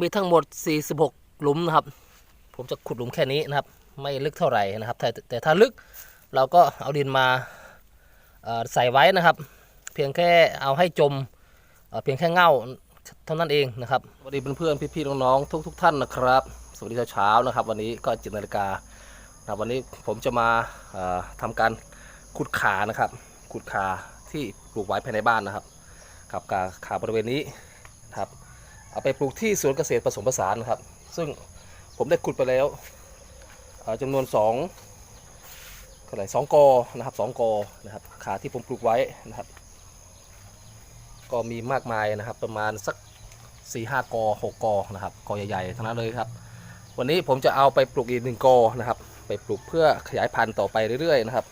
มีทั้งหมด 46 หลุมนะครับ ผมจะขุดหลุมแค่นี้นะครับ ไม่ลึกเท่าไหร่นะครับ แต่แต่ถ้าลึกเราก็เอาดินมาใส่ไว้นะครับ เพียงแค่เอาให้จมเเพียงแค่เง่าเท่านั้นเองนะครับสวัสดีเพื่อนๆพี่ๆน้องๆทุก ๆ ท่านนะครับ สวัสดีเช้าๆนะครับ วันนี้ก็จ็ดนาฬิกานะวันนี้ผมจะมาเอ่อทำการขุดขานะครับ ขุดขาที่ปลูกไว้ภายในบ้านนะครับครับขาขาบริเวณนี้ เอาไปปลูกที่สวนเกษตรผสมผสานนะครับ ซึ่งผมได้ขุดไปแล้วจำนวนสองเท่าไหร่สองกอนะครับสองกอนะครับขาที่ผมปลูกไว้นะครับ ก็มีมากมายนะครับประมาณสัก4ี่ห้ากอหกกอนะครับกอใหญ่ๆทั้งนั้นเลยครับ วันนี้ผมจะเอาไปปลูกอีกหนึ่งกอนะครับ ไปปลูกเพื่อขยายพันธุ์ต่อไปเรื่อยๆนะครับ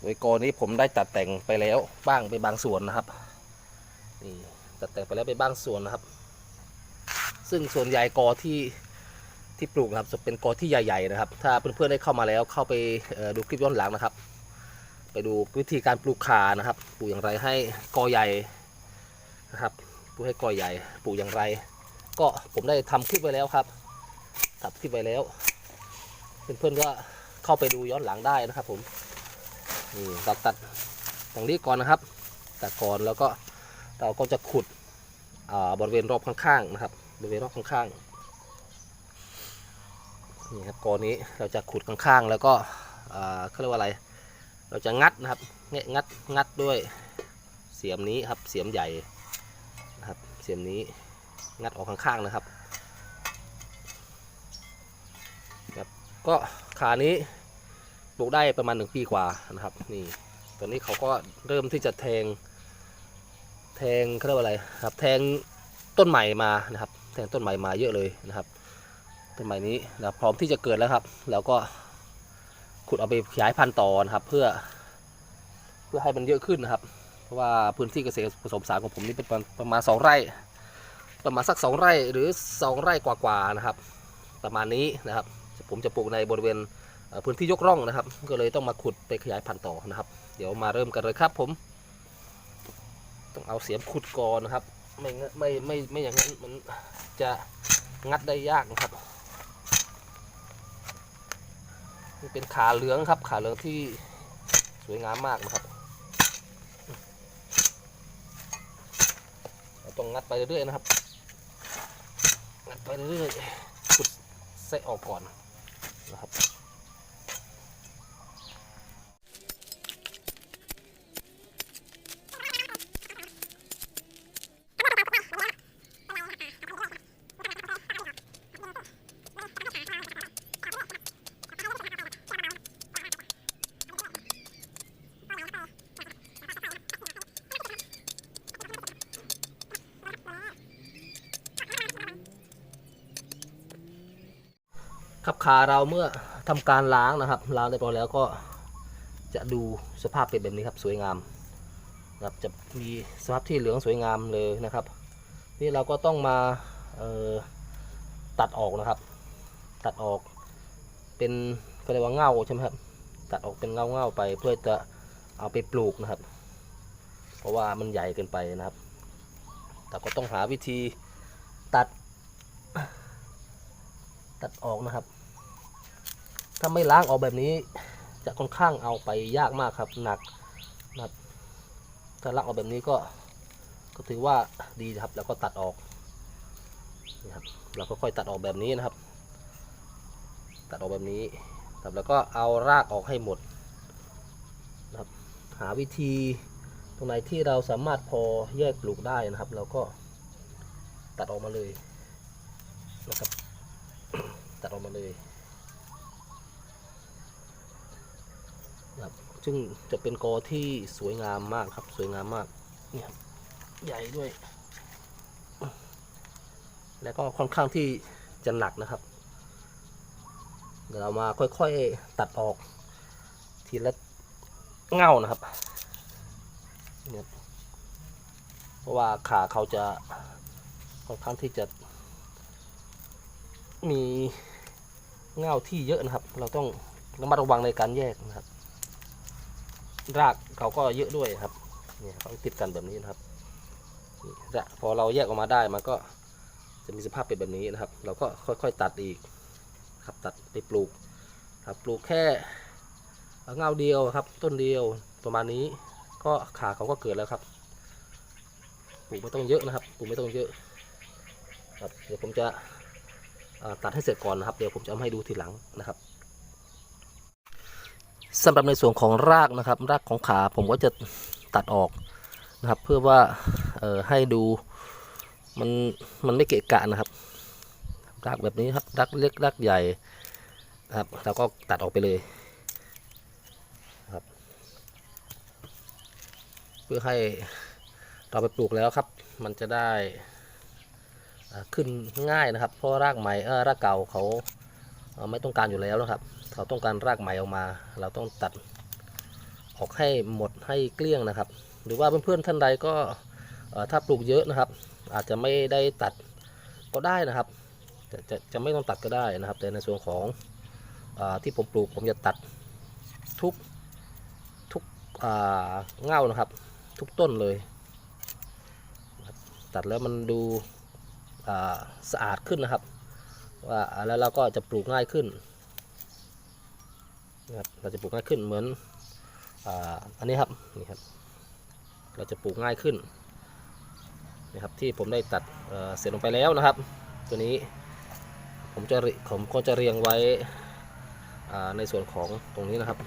โดยกอนี้ผมได้ตัดแต่งไปแล้วบ้างไปบางส่วนนะครับนี่ตัดแต่งไปแล้วไปบางส่วนนะครับ ซึ่งส่วนใหญ่กอที่ที่ปลูกนะครับจะเป็นกอที่ใหญ่ๆนะครับ ถ้าเพื่อนๆได้เข้ามาแล้วเข้าไปดูคลิปย้อนหลังนะครับ ไปดูวิธีการปลูกขานะครับ ปลูกอย่างไรให้กอใหญ่นะครับปลูกให้กอใหญ่ ปลูกอย่างไร ก็ผมได้ทำคลิปไว้แล้วครับทำคลิปไว้แล้วเพื่อนๆก็เข้าไปดูย้อนหลังได้นะครับ ผมนี่เราตัดตรงนี้ก่อนนะครับตัดก่อนแล้วก็เราก็จะขุดบริเวณรอบข้างๆนะครับ บริเวณรอบข้างๆนี่ครับกอนี้เราจะขุดข้างๆ แล้วก็เขาเรียกว่าอะไร เราจะงัดนะครับงัดงัดด้วยเสียมนี้ครับเสียมใหญ่นะครับเสียมนี้งัดออกข้างๆนะครับครับก็ขานี้ปลูกได้ประมาณหนึ่งปีกว่านะครับนี่ตอนนี้เขาก็เริ่มที่จะแทงแทงเขาเรียกว่าอะไรครับแทงต้นใหม่มานะครับ งต้นใหม่มาเยอะเลยนะครับ ต้นใหม่นี้นะพร้อมที่จะเกิดแล้วครับ แล้วก็ขุดเอาไปขยายพันธุ์ต่อนะครับ เพื่อ เพื่อให้มันเยอะขึ้นนะครับ เพราะว่าพื้นที่เกษตรผสมสานของผมนี่เป็นประมาณประมาณสองไร่ ประมาณสักสองไร่หรือสองไร่กว่าๆนะครับ ประมาณนี้นะครับ ผมจะปลูกในบริเวณพื้นที่ยกร่องนะครับ ก็เลยต้องมาขุดไปขยายพันธุ์ต่อนะครับ เดี๋ยวมาเริ่มกันเลยครับผม ต้องเอาเสียมขุดก่อนนะครับ ไม่งั้นไม่ไม่ไม่อย่างนั้นมันจะงัดได้ยากนะครับนี่เป็นขาเหลืองครับ ขาเหลืองที่สวยงามมากนะครับเราต้องงัดไปเรื่อยๆนะครับ งัดไปเรื่อยๆขุดเสะออกก่อนนะครับาเราเมื่อทำการล้างนะครับ ล้างเรียบร้อยแล้วก็จะดูสภาพเป็นแบบนี้ครับ สวยงามนะครับจะมีสภาพที่เหลืองสวยงามเลยนะครับ นี่เราก็ต้องมาตัดออกนะครับ ตัดออกเป็นก็เรียกว่าเง่าใช่ไหมครับ ตัดออกเป็นเง่าเง่าไปเพื่อจะเอาไปปลูกนะครับ เพราะว่ามันใหญ่เกินไปนะครับ แต่ก็ต้องหาวิธีตัด ตัดออกนะครับ ถ้าไม่ล้างออกแบบนี้ จะค่อนข้างเอาไปยากมากครับหนักนะครับถ้าล้างออกแบบนี้ก็ก็ถือว่าดีครับ แล้วก็ตัดออกนี่ครับเราก็ค่อยตัดออกแบบนี้นะครับ ตัดออกแบบนี้ครับแล้วก็เอารากออกให้หมดนะครับหาวิธีตรงไหนที่เราสามารถพอแยกปลูกได้นะครับ เราก็ตัดออกมาเลยนะครับตัดออกมาเลย นะครับซึ่งจะเป็นกอที่สวยงามมากครับ สวยงามมากนี่ครับใหญ่ด้วย แล้วก็ค่อนข้างที่จะหนักนะครับ เดี๋ยวเรามาค่อยๆตัดออก ทีละเง่านะครับเนี่ยเพราะว่าขาเขาจะค่อนข้างที่จะ มีเง่าที่เยอะนะครับ เราต้องระมัดระวังในการแยกนะครับ รากเขาก็เยอะด้วยครับเนี่ยเขาติดกันแบบนี้นะครับพอเราแยกออกมาได้มันก็จะมีสภาพเป็นแบบนี้นะครับ เราก็ค่อยๆตัดอีกครับตัดไปปลูกครับปลูกแค่เงาเดียวครับ ต้นเดียวประมาณนี้ ก็ขาเขาก็เกิดแล้วครับปลูกไม่ต้องเยอะนะครับปลูกไม่ต้องเยอะครับเดี๋ยวผมจะตัดให้เสร็จก่อนนะครับ เดี๋ยวผมจะเอามาให้ดูทีหลังนะครับ สำหรับในส่วนของรากนะครับ รากของขาผมก็จะตัดออกนะครับ เพื่อว่าเอ่อให้ดูมันมันไม่เกะกะนะครับ รากแบบนี้ครับรากเล็กรากใหญ่นะครับเราก็ตัดออกไปเลยครับ เพื่อให้เราไปปลูกแล้วครับ มันจะได้ขึ้นง่ายนะครับ เพราะรากใหม่เออรากเก่าเขา ไม่ต้องการอยู่แล้วนะครับเขาต้องการรากใหม่ออกมา เราต้องตัดออกให้หมดให้เกลี้ยงนะครับ หรือว่าเพื่อนๆท่านใดก็ถ้าปลูกเยอะนะครับ อาจจะไม่ได้ตัดก็ได้นะครับจะจะจะไม่ต้องตัดก็ได้นะครับ แต่ในส่วนของอที่ผมปลูกผมจะตัดทุกทุกเง่านะครับ ทุกต้นเลย ตัดแล้วมันดูสะอาดขึ้นนะครับ ว่าแล้วเราก็จะปลูกง่ายขึ้นนะครับเราจะปลูกง่ายขึ้นเหมือนอันนี้ครับนี่ครับ เราจะปลูกง่ายขึ้นนะครับที่ผมได้ตัดเสร็จลงไปแล้วนะครับ ตัวนี้ผมจะริผมก็จะเรียงไว้ในส่วนของตรงนี้นะครับ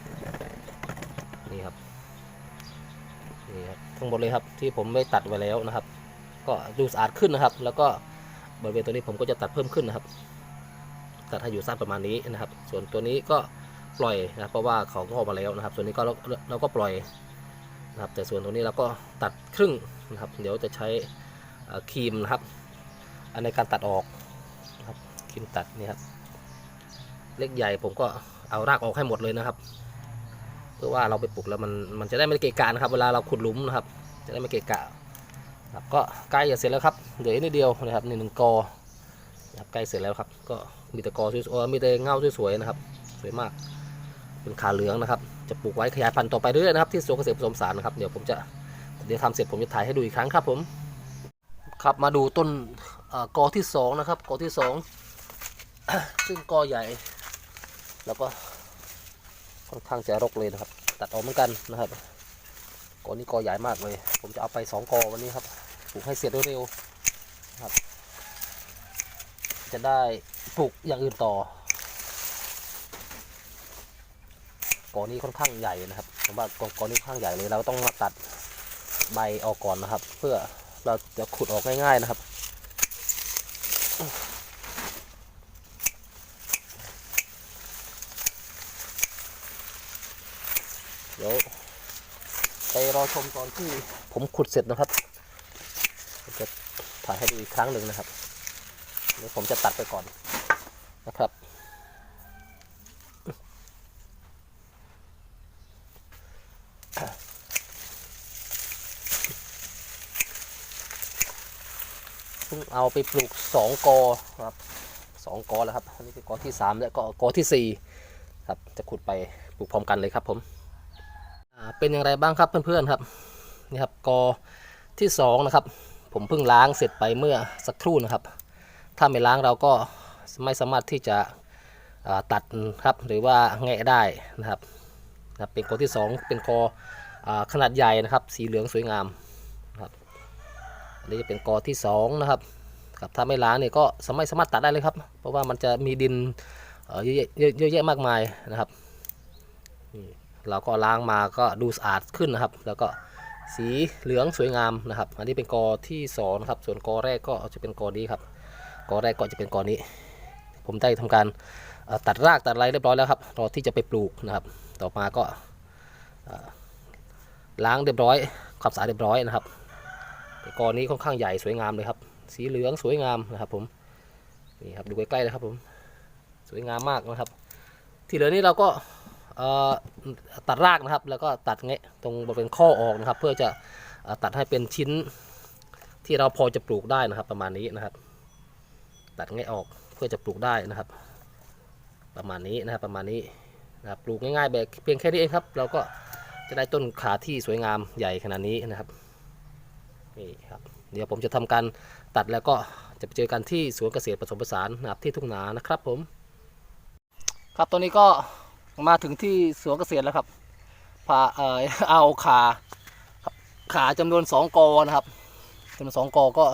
นี่ครับนี่ครับทั้งหมดเลยครับที่ผมได้ตัดไว้แล้วนะครับ ก็ดูสะอาดขึ้นนะครับ แล้วก็บริเวณตัวนี้ผมก็จะตัดเพิ่มขึ้นนะครับ ตัดให้อยู่สั้นประมาณนี้นะครับ ส่วนตัวนี้ก็ปล่อยนะเพราะว่าเขางออกมาแล้วนะครับ ส่วนนี้ก็เราเราก็ปล่อยนะครับ แต่ส่วนตรงนี้เราก็ตัดครึ่งนะครับ เดี๋ยวจะใช้ครีมนะครับอันในการตัดออกนะครับครีมตัดนี่ครับเล็กใหญ่ผมก็เอารากออกให้หมดเลยนะครับ เพื่อว่าเราไปปลูกแล้วมันมันจะได้ไม่เกะกะนะครับ เวลาเราขุดหลุมนะครับ จะได้ไม่เกะกะครับก็ใกล้จะเสร็จแล้วครับเหลืออีกนิดเดียวนะครับหนึ่งกอ นะครับใกล้เสร็จแล้วครับ ก็มีแต่กอสวยๆมีแต่เงาสวยๆนะครับ สวยมาก เป็นขาเหลืองนะครับ จะปลูกไว้ขยายพันธุ์ต่อไปเรื่อยๆนะครับที่สวนเกษตรผสมสารนะครับเดี๋ยวผมจะเดี๋ยวทำเสร็จผมจะถ่ายให้ดูอีกครั้งครับผมครับมาดูต้นอกอที่สองนะครับกอที่สองซึ่งกอใหญ่ แล้วก็ค่อนข้างจะรกเลยนะครับ ตัดออกเหมือนกันนะครับกอนี้กอใหญ่มากเลย ผมจะเอาไปสองกอวันนี้ครับปลูกให้เสร็จเร็วๆนะครับ จะได้ปลูกอย่างอื่นต่อกอนี้ค่อนข้างใหญ่นะครับผมว่ากอกอนนี้ค่อนข้างใหญ่เลยเราต้องมาตัดใบออกก่อนนะครับ เพื่อเราจะขุดออกง่ายๆนะครับเดี๋ยวไปรอชมตอนที่ผมขุดเสร็จนะครับ จะถ่ายให้ดูอีกครั้งหนึ่งนะครับ ดี๋ยวผมจะตัดไปก่อนนะครับเพิ่งเอาไปปลูกสองกอครับสองกอแล้วครับอันนี้คือกอที่สามและก็กอที่สี่ครับจะขุดไปปลูกพร้อมกันเลยครับผมเป็นอย่างไรบ้างครับเพื่อนๆครับนี่ครับกอที่สองนะครับ ผมเพิ่งล้างเสร็จไปเมื่อสักครู่นะครับ ถ้าไม่ล้างเราก็ไม่สามารถที่จะตัดครับหรือว่าแงะได้นะครับนะเป็นกอที่สองเป็นกออขนาดใหญ่นะครับ สีเหลืองสวยงามครับอันนี้จะเป็นกอที่สองนะครับครับถ้าไม่ล้างเนี่ยก็สามารถสามารถตัดได้เลยครับ เพราะว่ามันจะมีดินเยอะแยะเยอะแยะมากมายนะครับเราก็ล้างมาก็ดูสะอาดขึ้นนะครับ แล้วก็สีเหลืองสวยงามนะครับ อันนี้เป็นกอที่สองนะครับส่วนกอแรกก็จะเป็นกอนี้ครับ กอแรกก็จะเป็นกอนี้ ผมได้ทำการตัดรากตัดอะไรเรียบร้อยแล้วครับรอที่จะไปปลูกนะครับ ต่อมาก็ล้างเรียบร้อยขับสาดเรียบร้อยนะครับกอนี้ค่อนข้างใหญ่สวยงามเลยครับ สีเหลืองสวยงามนะครับ ผมนี่ครับดูใกล้ๆนะครับผมสวยงามมากนะครับ ที่เหลือนี้เราก็ตัดรากนะครับ แล้วก็ตัดเงะตรงบริเวณข้อออกนะครับ เพื่อจะตัดให้เป็นชิ้นที่เราพอจะปลูกได้นะครับประมาณนี้นะครับ ตัดเงะออกเพื่อจะปลูกได้นะครับ ประมาณนี้นะครับประมาณนี้นะครับปลูกง่ายๆแบบเพียงแค่นี้เองครับ เราก็จะได้ต้นขาที่สวยงามใหญ่ขนาดนี้นะครับนี่ครับเดี๋ยวผมจะทำการตัดแล้วก็จะไปเจอกันที่สวนเกษตรผสมผสานนะครับที่ทุ่งนานะครับผม ครับตอนนี้ก็มาถึงที่สวนเกษตรแล้วครับพาเอ่อเอาขาขาจำนวนสองกอนะครับจำนวนสองกอก็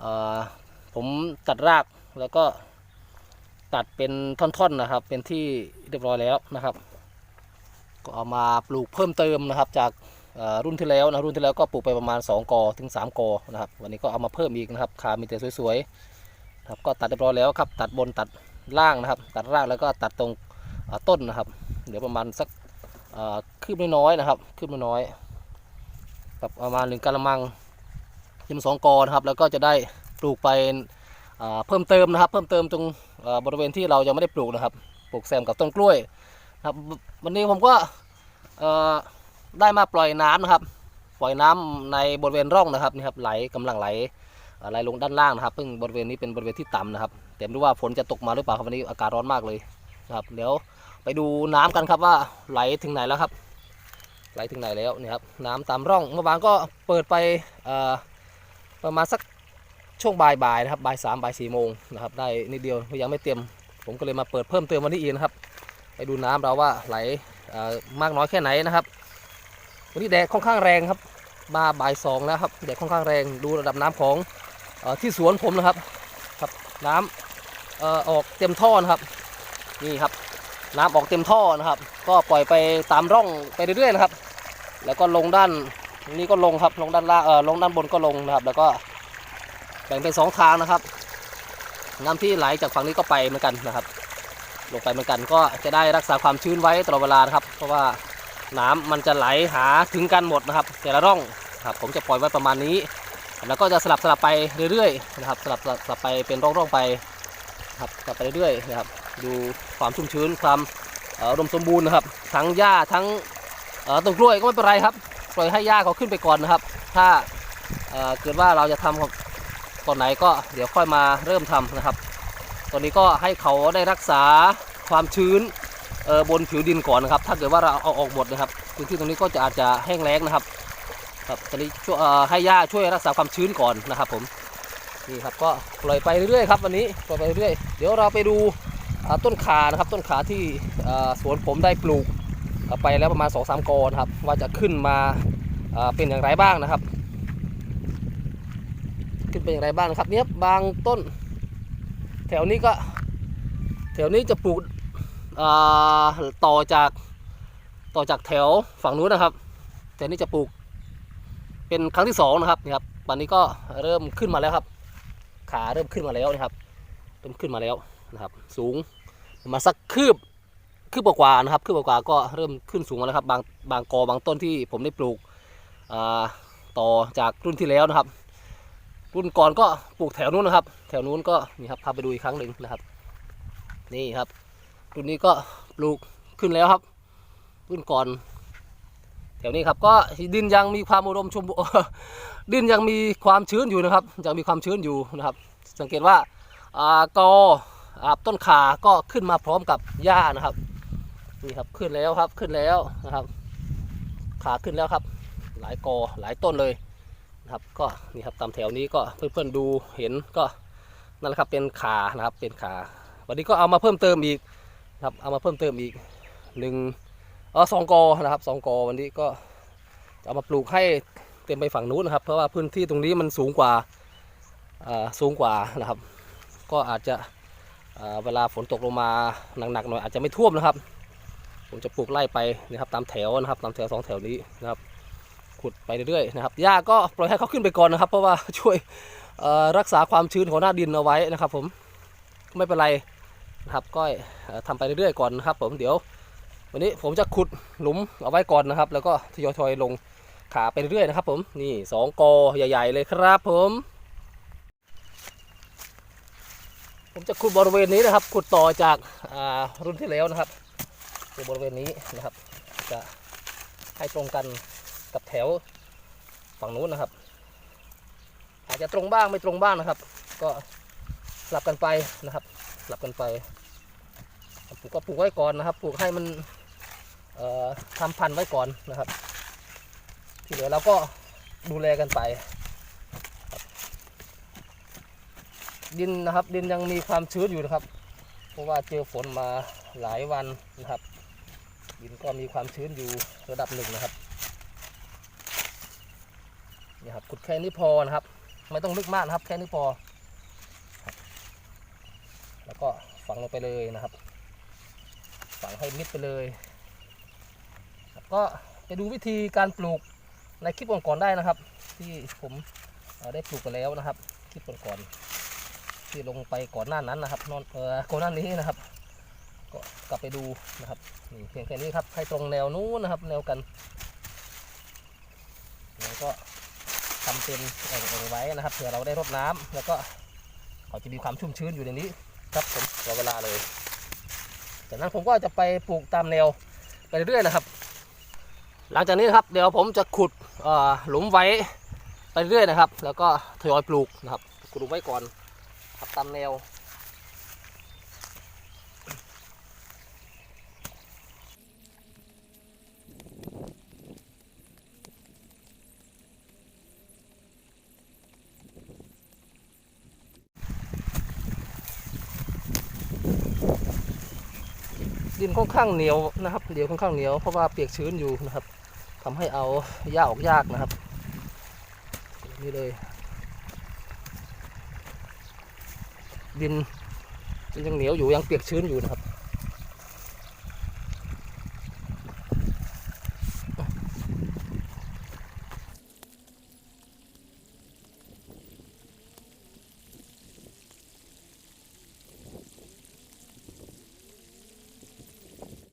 เอ่อ ผมตัดรากแล้วก็ตัดเป็นท่อนๆนะครับ เป็นที่เรียบร้อยแล้วนะครับ ก็เอามาปลูกเพิ่มเติมนะครับ จากรุ่นที่แล้วนะรุ่นที่แล้วก็ปลูกไปประมาณ 2 กอถึง 3 กอนะครับ วันนี้ก็เอามาเพิ่มอีกนะครับขามีแต่สวยๆนะครับก็ตัดเรียบร้อยแล้วครับ ตัดบนตัดล่างนะครับ ตัดรากแล้วก็ตัดตรงต้นนะครับเดี๋ยวประมาณสักคืบน้อยๆนะครับคืบน้อยๆกับประมาณหนึ่งกะละมังยิมสองกอนะครับ แล้วก็จะได้ ปลูกไปเพิ่มเติมนะครับ เพิ่มเติมตรงบริเวณที่เรายังไม่ได้ปลูกนะครับ ปลูกแซมกับต้นกล้วยนะครับวันนี้ผมก็ได้มาปล่อยน้ำนะครับ ปล่อยน้ำในบริเวณร่องนะครับนี่ครับไหลกำลังไหลไหลลงด้านล่างนะครับซึ่งบริเวณนี้เป็นบริเวณที่ต่ำนะครับแต่ไม่รู้ว่าฝนจะตกมาหรือเปล่าครับวันนี้อากาศร้อนมากเลยนะครับเดี๋ยวไปดูน้ำกันครับว่าไหลถึงไหนแล้วครับ ไหลถึงไหนแล้วนี่ครับน้ำตามร่องเมื่อวานก็เปิดไปประมาณสัก ช่วงบ่ายๆนะครับบ่ายสามบ่ายสี่โมงนะครับได้นิดเดียวยังไม่เต็ม ผมก็เลยมาเปิดเพิ่มเติมวันนี้อีกนะครับไปดูน้ำเราว่าไหลมากน้อยแค่ไหนนะครับ วันนี้แดดค่อนข้างแรงครับ มาบ่ายสองแล้วครับแดดค่อนข้างแรงดูระดับน้ำของอที่สวนผมนะครับครับน้ำเอ่อกเต็มท่อนะครับนี่ครับ น้ำออกเต็มท่อนะครับ ก็ปล่อยไปตามร่องไปเรื่อยๆนะครับ แล้วก็ลงด้านนี้ก็ลงครับลงด้านล่างเออลงด้านบนก็ลงนะครับ แล้วก็ แบ่งเป็นสองทางนะครับ น้ำที่ไหลจากฝั่งนี้ก็ไปเหมือนกันนะครับ ลงไปเหมือนกันก็จะได้รักษาความชื้นไว้ตลอดเวลานะครับ เพราะว่าน้ำมันจะไหลหาถึงกันหมดนะครับ แต่ละร่องครับผมจะปล่อยไว้ประมาณนี้ แล้วก็จะสลับสลับไปเรื่อยๆนะครับสลับสลับไปเป็นร่องๆไปครับสลับไปเรื่อยๆนะครับดูความชุ่มชื้นความเอ่มสมบูรณ์นะครับ ทั้งหญ้าทั้งต้นกล้วยก็ไม่เป็นไรครับ ปล่อยให้หญ้าเขาขึ้นไปก่อนนะครับ ถ้าเอ่อเกิดว่าเราจะทำ ก่อนไหนก็เดี๋ยวค่อยมาเริ่มทำนะครับ ตอนนี้ก็ให้เขาได้รักษาความชื้นบนผิวดินก่อนนะครับ ถ้าเกิดว่าเราเอาออกหมดนะครับพื้นที่ตรงนี้ก็จะอาจจะแห้งแล้งนะครับ ครับตอนนี้ช่วยให้หญ้าช่วยรักษาความชื้นก่อนนะครับ ผมนี่ครับก็ปล่อยไปเรื่อยๆครับวันนี้ปล่อยไปเรื่อยๆเดี๋ยวเราไปดูต้นขานะครับ ต้นขาที่สวนผมได้ปลูกไปแล้วประมาณ2อสามกอนะครับ ว่าจะขึ้นมาเป็นอย่างไรบ้างนะครับ เป็นอย่างไรบ้างนะครับ เนี่ยบางต้น แถวนี้ก็ แถวนี้จะปลูกต่อจากต่อจากแถวฝั่งนู้นนะครับแต่นี่จะปลูก เป็นครั้งที่สองนะครับนี่ครับตอนนี้ก็เริ่มขึ้นมาแล้วครับ ขาเริ่มขึ้นมาแล้วนะครับ เริ่มขึ้นมาแล้วนะครับ สูงมาสักคืบคืบกว่านะครับคืบกว่าก็เริ่มขึ้นสูงมาแล้วครับ บางบางกอบางต้นที่ผมได้ปลูกต่อจากรุ่นที่แล้วนะครับ รุ่นก่อนก็ปลูกแถวนู้นนะครับ แถวนู้นก็นี่ครับพาไปดูอีกครั้งหนึ่งนะครับ นี่ครับรุ่นนี้ก็ปลูกขึ้นแล้วครับ รุ่นก่อน แถวนี้ครับก็ดินยังมีความอุดมชมบดินยังมีความชื้นอยู่นะครับยังมีความชื้นอยู่นะครับ สังเกตว่าอ่ากออ่าต้นขาก็ขึ้นมาพร้อมกับหญ้านะครับนี่ครับขึ้นแล้วครับขึ้นแล้วนะครับ ขาขึ้นแล้วครับ หลายกอหลายต้นเลย นะครับก็นี่ครับตามแถวนี้ก็เพื่อนๆดูเห็นก็นั่นแหละครับเป็นขานะครับเป็นขา วันนี้ก็เอามาเพิ่มเติมอีกนะครับเอามาเพิ่มเติมอีกหนึ่งเออสองกอนะครับสองกอวันนี้ก็จะเอามาปลูกให้เต็มไปฝั่งนู้นนะครับ เพราะว่าพื้นที่ตรงนี้มันสูงกว่าสูงกว่านะครับ ก็อาจจะเวลาฝนตกลงมาหนักๆหน่อยอาจจะไม่ท่วมนะครับ ผมจะปลูกไล่ไปนะครับตามแถวนะครับ ตามแถวสองแถวนี้นะครับ ขุดไปเรื่อยๆนะครับหญ้าก็ปล่อยให้เขาขึ้นไปก่อนนะครับ เพราะว่าช่วยรักษาความชื้นของหน้าดินเอาไว้นะครับ ผมไม่เป็นไรนะครับก็เอ่อทำไปเรื่อยๆก่อนนะครับ ผมเดี๋ยว วันนี้ผมจะขุดหลุมเอาไว้ก่อนนะครับ แล้วก็ทยอยๆลงขาไปเรื่อยๆนะครับ ผมนี่สองกอใหญ่ ๆ เลยครับ ผม ผมจะขุดบริเวณนี้นะครับ ขุดต่อจาการุ่นที่แล้วนะครับในบริเวณนี้นะครับ จะให้ตรงกัน กับแถวฝั่งนู้นนะครับ อาจจะตรงบ้างไม่ตรงบ้างนะครับ ก็สลับกันไปนะครับสลับกันไปปลูกก็ปลูกไว้ก่อนนะครับ ปลูกให้มันเอ่อทำพันธุ์ไว้ก่อนนะครับ ที่เหลือเราก็ดูแลกันไป ดินนะครับ ดินยังมีความชื้นอยู่นะครับ เพราะว่าเจอฝนมาหลายวันนะครับ ดินก็มีความชื้นอยู่ระดับหนึ่งนะครับ นี่ครับขุดแค่นี้พอนะครับ ไม่ต้องลึกมากนะครับ แค่นี้พอ แล้วก็ฝังลงไปเลยนะครับ ฝังให้มิดไปเลยครับก็ไปดูวิธีการปลูกในคลิปก่อนๆได้นะครับ ที่ผมได้ปลูกไปแล้วนะครับ คลิปก่อนๆที่ลงไปก่อนหน้านั้นนะครับนอนเออก่อนหน้านี้นะครับ ก็กลับไปดูนะครับนี่เพียงแค่นี้ครับให้ตรงแนวนู้นนะครับ แนวกันแล้วก็ ทำเป็นแอ่งๆไว้นะครับเผื่อเราได้รดน้ำแล้วก็เขาจะมีความชุ่มชื้นอยู่ในนี้ครับผมรอเวลาเลยจากนั้นผมก็จะไปปลูกตามแนวไปเรื่อยๆนะครับ หลังจากนี้นครับเดี๋ยวผมจะขุดหลุมไว้ไปเรื่อยนะครับ แล้วก็ทยอยปลูกนะครับขุดหลุมไว้ก่อนครับตามแนว ค่อนข้างเหนียวนะครับเดียวค่อนข้างเหนียวเพราะว่าเปียกชื้นอยู่นะครับทำให้เอาหญ้าออกยากนะครับ นี่เลย ดินดินยังเหนียวอยู่ยังเปียกชื้นอยู่นะครับ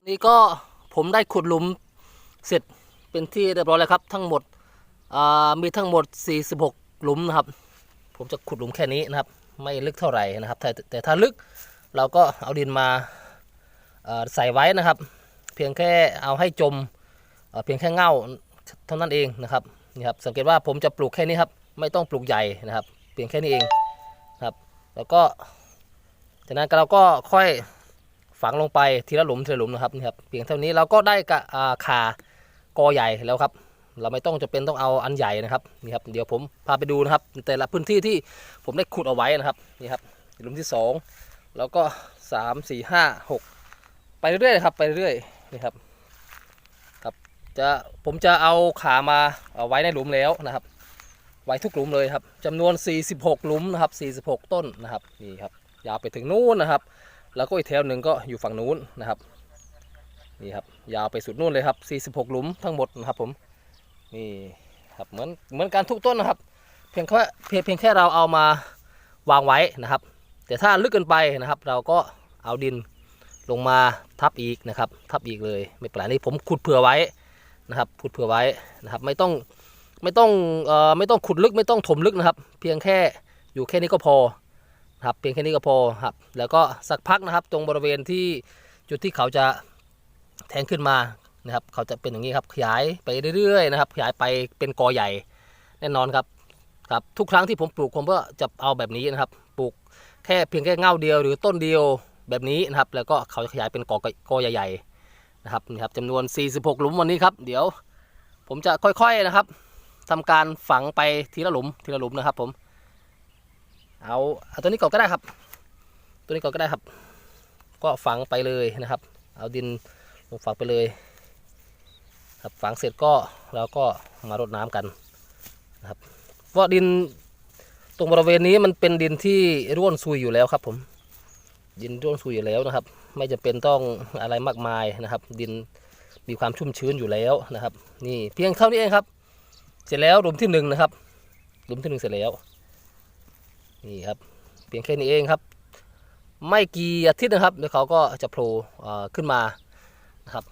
นี่ก็ผมได้ขุดหลุมเสร็จเป็นที่เรียบร้อยแล้วครับ ทั้งหมดมีทั้งหมด 46 หลุมนะครับ ผมจะขุดหลุมแค่นี้นะครับ ไม่ลึกเท่าไหร่นะครับ แต่แต่ถ้าลึกเราก็เอาดินมาใส่ไว้นะครับ เพียงแค่เอาให้จมเเพียงแค่เง่าเท่านั้นเองนะครับนี่ครับสังเกตว่าผมจะปลูกแค่นี้ครับ ไม่ต้องปลูกใหญ่นะครับ เพียงแค่นี้เองครับ แล้วก็จากนั้นเราก็ค่อย ฝังลงไปทีละหลุมทีละหลุมนะครับนี่ครับเพียงเท่านี้เราก็ได้กะอาคากอใหญ่แล้วครับ เราไม่ต้องจะเป็นต้องเอาอันใหญ่นะครับนี่ครับเดี๋ยวผมพาไปดูนะครับ แต่ละพื้นที่ที่ผมได้ขุดเอาไว้นะครับนี่ครับหลุมที่สองแล้วก็สามสี่ห้าหกไปเรื่อยๆครับไปเรื่อยๆนี่ครับครับจะผมจะเอาขามาเอาไว้ในหลุมแล้วนะครับไว้ทุกหลุมเลยครับจำนวน 46 หลุมนะครับ 46 ต้นนะครับนี่ครับยาวไปถึงนู้นนะครับ แล้วก็อีกแถวหนึ่งก็อยู่ฝั่งนู้นนะครับนี่ครับยาวไปสุดนู้นเลยครับ 46 หลุมทั้งหมดนะครับผมนี่ครับเหมือนเหมือนกันทุกต้นนะครับ เพียงแค่เพียงเพียงแค่เราเอามาวางไว้นะครับ แต่ถ้าลึกเกินไปนะครับ เราก็เอาดินลงมาทับอีกนะครับ ทับอีกเลยไม่เป็นไรนี่ผมขุดเผื่อไว้นะครับขุดเผื่อไว้นะครับ ไม่ต้องไม่ต้องเอ่อไม่ต้องขุดลึกไม่ต้องถมลึกนะครับ เพียงแค่อยู่แค่นี้ก็พอ ครับเพียงแค่นี้ก็พอครับแล้วก็สักพักนะครับตรงบริเวณที่จุดที่เขาจะแทงขึ้นมานะครับเขาจะเป็นอย่างนี้ครับขยายไปเรื่อยๆนะครับขยายไปเป็นกอใหญ่แน่นอนครับครับทุกครั้งที่ผมปลูกผมก็จะเอาแบบนี้นะครับ ปลูกแค่เพียงแค่เง่าเดียวหรือต้นเดียวแบบนี้นะครับ แล้วก็เขาจะขยายเป็นกอกอใหญ่ๆนะครับนี่ครับจำนวน 46 หลุมวันนี้ครับ เดี๋ยวผมจะค่อยๆนะครับทำการฝังไปทีละหลุมทีละหลุมนะครับผม เอาเอาตัวนี้ก่อนก็ได้ครับ ตัวนี้ก่อนก็ได้ครับ ก็ฝังไปเลยนะครับ เอาดินลงฝังไปเลย ครับฝังเสร็จก็แล้วก็มารดน้ำกันนะครับเพราะดินตรงบริเวณนี้มันเป็นดินที่ร่วนซุยอยู่แล้วครับ ผมดินร่วนซุยอยู่แล้วนะครับ ไม่จำเป็นต้องอะไรมากมายนะครับ ดินมีความชุ่มชื้นอยู่แล้วนะครับ นี่เพียงเท่านี้เองครับ เสร็จแล้วหลุมที่หนึ่งนะครับหลุมที่หนึ่งเสร็จแล้ว นี่ครับเพียงแค่นี้เองครับ ไม่กี่อาทิตย์นะครับเดี๋ยวเขาก็จะโผล่ขึ้นมานะครับ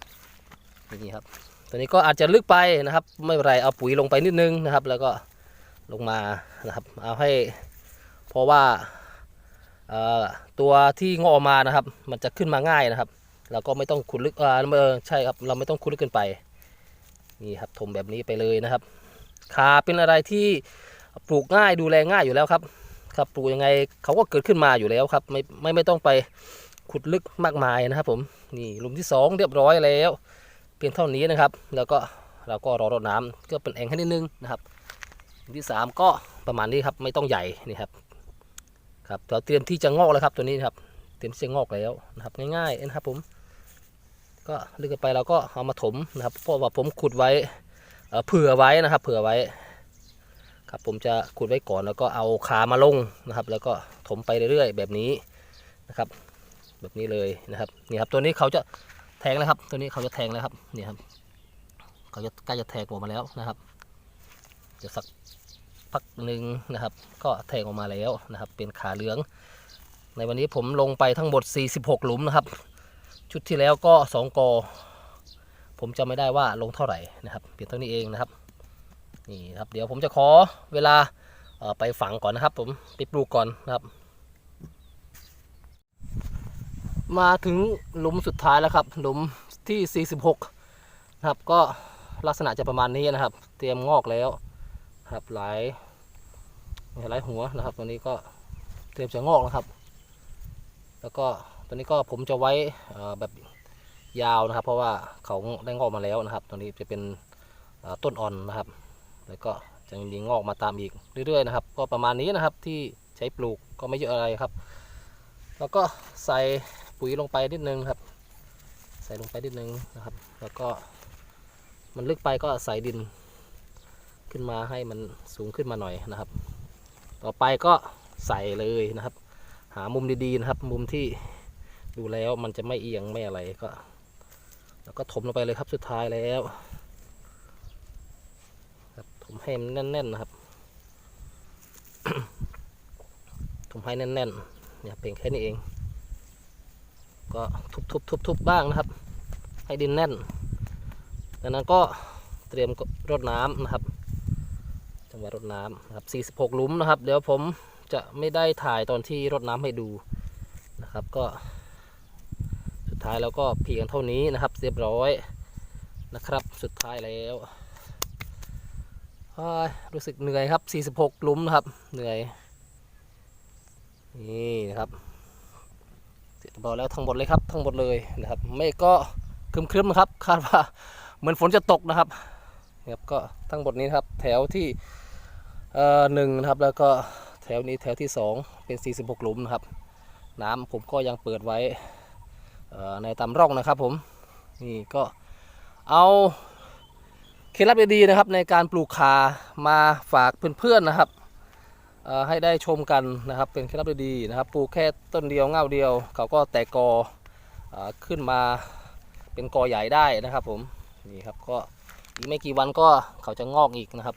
นี่ครับตัวนี้ก็อาจจะลึกไปนะครับ ไม่เป็นไรเอาปุ๋ยลงไปนิดนึงนะครับ แล้วก็ลงมานะครับ เอาให้เพราะว่าตัวที่งอออกมานะครับ มันจะขึ้นมาง่ายนะครับเราก็ไม่ต้องขุดลึกเออใช่ครับเราไม่ต้องขุดลึกเกินไปนี่ครับถมแบบนี้ไปเลยนะครับขาเป็นอะไรที่ปลูกง่ายดูแลง่ายอยู่แล้วครับ ครับปลูกยังไงเขาก็เกิดขึ้นมาอยู่แล้วครับไม่ไม่ไม่ต้องไปขุดลึกมากมายนะครับผมนี่หลุมที่สองเรียบร้อยแล้ว เพียงเท่านี้นะครับ แล้วก็เราก็รอรดน้ำก็เป็นแอ่งให้นิดนึงนะครับหลุมที่สามก็ประมาณนี้ครับไม่ต้องใหญ่นี่ครับครับเราเตรียมที่จะงอกแล้วครับตัวนี้นครับเตรียมจะงอกแล้วนะครับง่ายๆนะครับผมก็ลึกกันไปเราก็เอามาถมนะครับเพราะว่าผมขุดไว้เผื่อไว้นะครับ เผื่อไว้ ครับผมจะขุดไว้ก่อนแล้วก็เอาขามาลงนะครับ แล้วก็ถมไปเรื่อยๆ แบบนี้นะครับ แบบนี้เลยนะครับนี่ครับตัวนี้เขาจะแทงแล้วครับ ตัวนี้เขาจะแทงแล้วครับนี่ครับเขาจะใกล้จะแทงออกมาแล้วนะครับจะสักพักหนึ่งนะครับ ก็แทงออกมาแล้วนะครับ เป็นขาเหลือง ในวันนี้ผมลงไปทั้งหมด 46 หลุมนะครับ ชุดที่แล้วก็ 2กอผมจะไม่ได้ว่าลงเท่าไหร่นะครับเพียงเท่านี้เองนะครับ นี่ครับเดี๋ยวผมจะขอเวลาไปฝังก่อนนะครับผมไปปลูกก่อนนะครับ มาถึงหลุมสุดท้ายแล้วครับ หลุมที่ 46 นะครับ ก็ลักษณะจะประมาณนี้นะครับ เตรียมงอกแล้วครับหลายหลายหัวนะครับ ตัวนี้ก็เตรียมจะงอกนะครับ แล้วก็ตัวนี้ก็ผมจะไว้แบบยาวนะครับ เพราะว่าเขาได้งอกมาแล้วนะครับ ตัวนี้จะเป็นต้นอ่อนนะครับ แล้วก็จะมีงอกมาตามอีกเรื่อยๆนะครับ ก็ประมาณนี้นะครับที่ใช้ปลูกก็ไม่เยอะอะไรครับ แล้วก็ใส่ปุ๋ยลงไปนิดนึงครับ ใส่ลงไปนิดนึงนะครับ แล้วก็มันลึกไปก็ใส่ดินขึ้นมาให้มันสูงขึ้นมาหน่อยนะครับ ต่อไปก็ใส่เลยนะครับ หามุมดีๆนะครับ มุมที่ดูแล้วมันจะไม่เอียงไม่อะไรก็ แล้วก็ถมลงไปเลยครับสุดท้ายแล้ว ครับถมให้มันแน่นๆนะครับถมให้แน่นๆเนี่ยเพียงแค่นี้เอง ก็ทุบๆๆๆบ้างนะครับ ให้ดินแน่นดังนั้นก็เตรียมรดน้ำนะครับ จังหวะรดน้ำนะครับ 46 หลุมนะครับ เดี๋ยวผมจะไม่ได้ถ่ายตอนที่รดน้ำให้ดูนะครับก็สุดท้ายแล้วก็เพียงเท่านี้นะครับ เรียบร้อยนะครับ สุดท้ายแล้ว รู้สึกเหนื่อยครับ 46หลุมนะครับ เหนื่อย นี่นะครับเสร็จบอแล้วทั้งหมดเลยครับ ทั้งหมดเลยนะครับ ไม่ก็ครึมๆนะครับ คาดว่าเหมือนฝนจะตกนะครับนะครับก็ทั้งหมดนี้นครับ แถวที่เอ่อหนึ่งนะครับ แล้วก็แถวนี้แถวที่สองเป็น 46 หลุมนะครับ น้ำผมก็ยังเปิดไว้ในตามร่องนะครับผม นี่ก็เอา เคล็ดลับดีๆนะครับในการปลูกคามาฝากเพื่อนๆนะครับให้ได้ชมกันนะครับ เป็นเคล็ดลับดีๆนะครับ ปลูกแค่ต้นเดียวเง่าเดียว เขาก็แตกกออขึ้นมาเป็นกอใหญ่ได้นะครับผมนี่ครับก็อีกไม่กี่วันก็เขาจะงอกอีกนะครับ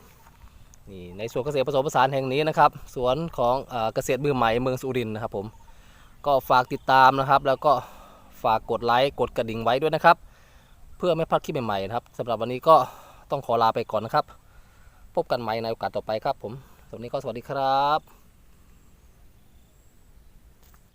นี่ในสวนเกษตรผสมผสานแห่งนี้นะครับ สวนของเออเกษตรมือใหม่เมืองสุรินทร์นะครับผมก็ฝากติดตามนะครับ แล้วก็ฝากกดไลค์กดกระดิ่งไว้ด้วยนะครับ เพื่อไม่พลาดคลิปใหม่ๆนะครับสำหรับวันนี้ก็ ต้องขอลาไปก่อนนะครับ พบกันใหม่ในโอกาสต่อไปครับผมสวัสดีก็สวัสดีครับ